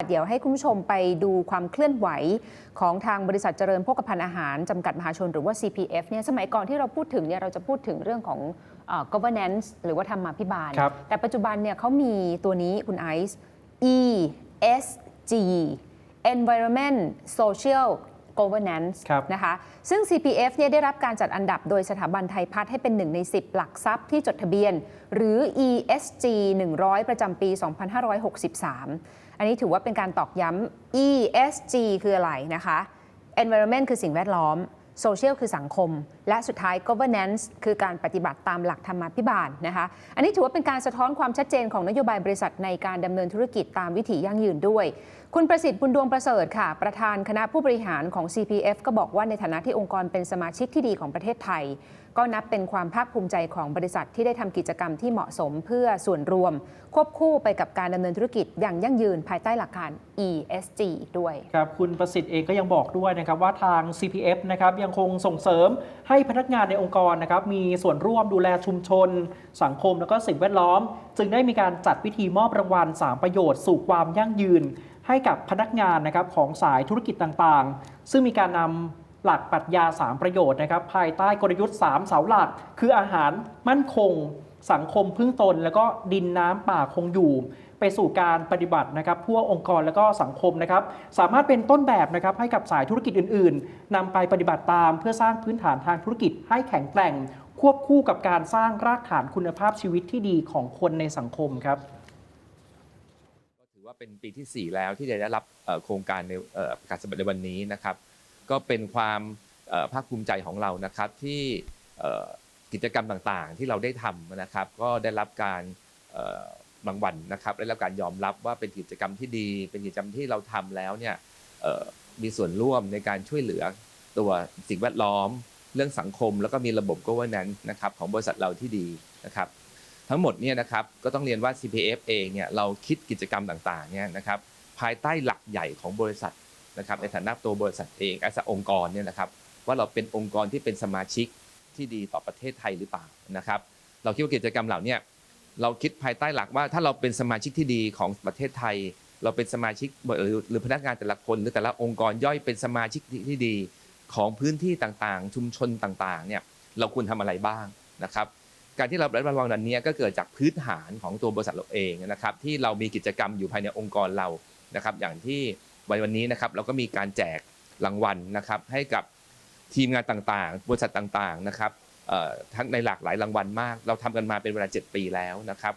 เดี๋ยวให้คุณผู้ชมไปดูความเคลื่อนไหวของทางบริษัทเจริญโภคภัณฑ์อาหาร จำกัดมหาชนหรือว่า CPF เนี่ยสมัยก่อนที่เราพูดถึงเนี่ยเราจะพูดถึงเรื่องของเอ่อ governance หรือว่าธรรมาภิบาลครับแต่ปัจจุบันเนี่ยเขามีตัวนี้คุณไอซ์ ESG Environment Social Governance ครับนะคะซึ่ง CPF เนี่ยได้รับการจัดอันดับโดยสถาบันไทยพัฒน์ให้เป็นหนึ่งใน 10 หลักทรัพย์ที่จดทะเบียน หรือ ESG 100 ประจำปี 2563 อันนี้ถือว่าเป็นการตอกย้ำ ESG คืออะไรนะคะ Environment คือสิ่งแวดล้อม Social คือสังคม และสุดท้าย Governance คือการปฏิบัติตามหลักธรรมาภิบาลนะคะ อันนี้ถือว่าเป็นการสะท้อนความชัดเจนของนโยบายบริษัทในการดำเนินธุรกิจตามวิถียั่งยืนด้วย คุณประสิทธิ์บุญดวงประเสริฐค่ะ ประธานคณะผู้บริหารของ CPF ก็บอกว่าในฐานะที่องค์กรเป็นสมาชิกที่ดีของประเทศไทย ก็นับเป็นความภาคภูมิใจของบริษัทที่ได้ทำกิจกรรมที่เหมาะสมเพื่อส่วนรวม ควบคู่ไปกับการดำเนินธุรกิจอย่างยั่งยืนภายใต้หลักการ ESG ด้วยครับคุณประสิทธิ์เองก็ยังบอกด้วยนะครับว่าทาง CPF นะครับยังคงส่งเสริมให้พนักงานในองค์กรนะครับมีส่วนร่วมดูแลชุมชน สังคมแล้วก็สิ่งแวดล้อม จึงได้มีการจัดพิธีมอบรางวัล 3 ประโยชน์สู่ความยั่งยืน ให้กับพนักงานนะครับของสายธุรกิจต่างๆ ซึ่งมีการนำหลักปรัชญา 3 ประโยชน์นะครับภายใต้กลยุทธ์ 3 เสาหลัก คืออาหารมั่นคง สังคมพึ่งตน แล้วก็ดินน้ำป่าคงอยู่ ไปสู่การปฏิบัตินะครับทั่วองค์กรและก็สังคมนะครับสามารถเป็นต้นแบบนะครับให้กับสายธุรกิจอื่น ๆนำไปปฏิบัติตาม เพื่อสร้างพื้นฐานทางธุรกิจให้แข็งแกร่ง ควบคู่กับการสร้างรากฐานคุณภาพชีวิตที่ดีของคนในสังคมครับก็ถือว่าเป็นปีที่ 4 แล้วที่ได้รับโครงการในประกาศสำเร็จในวันนี้นะครับ ก็เป็นความภาคภูมิใจของเรานะครับที่กิจกรรมต่างๆ ที่เราได้ทำนะครับ ก็ได้รับการ เอ่อรางวัลนะครับได้รับการยอมรับว่าเป็นกิจกรรมที่ดี เป็นกิจกรรมที่เราทำแล้วเนี่ยมีส่วนร่วมในการช่วยเหลือตัวสิ่งแวดล้อม เรื่องสังคม แล้วก็มีระบบ governance นะครับของบริษัทเราที่ดีนะครับทั้งหมดเนี่ยนะครับก็ต้องเรียนว่า CPF เองเนี่ยเราคิดกิจกรรมต่างๆเนี่ยนะครับภายใต้หลักใหญ่ของบริษัทนะครับในฐานะตัวบริษัทเองอาสองค์กรเนี่ยนะครับว่าเราเป็นองค์กรที่เป็นสมาชิกที่ดีต่อประเทศไทยหรือเปล่านะครับ เราคิดว่ากิจกรรมเหล่านี้ เราคิดภายใต้หลักว่า ถ้าเราเป็นสมาชิกที่ดีของประเทศไทย เราเป็นสมาชิกหรือหรือพนักงานแต่ละคน หรือแต่ละองค์กรย่อยเป็นสมาชิกที่ดีของพื้นที่ต่างๆ ชุมชนต่างๆเนี่ยเราควรทำอะไรบ้างนะครับ การที่เราได้รางวัลวันนี้ก็เกิดจากพื้นฐานของตัวบริษัทเราเองนะครับ ที่เรามีกิจกรรมอยู่ภายในองค์กรเรานะครับ อย่างที่วันวันนี้นะครับเราก็มีการแจกรางวัลนะครับให้กับทีมงานต่างๆ บริษัทต่างๆนะครับ ทั้งในหลากหลายรางวัลมาก เราทำกันมาเป็นเวลา 7 ปีแล้วนะครับ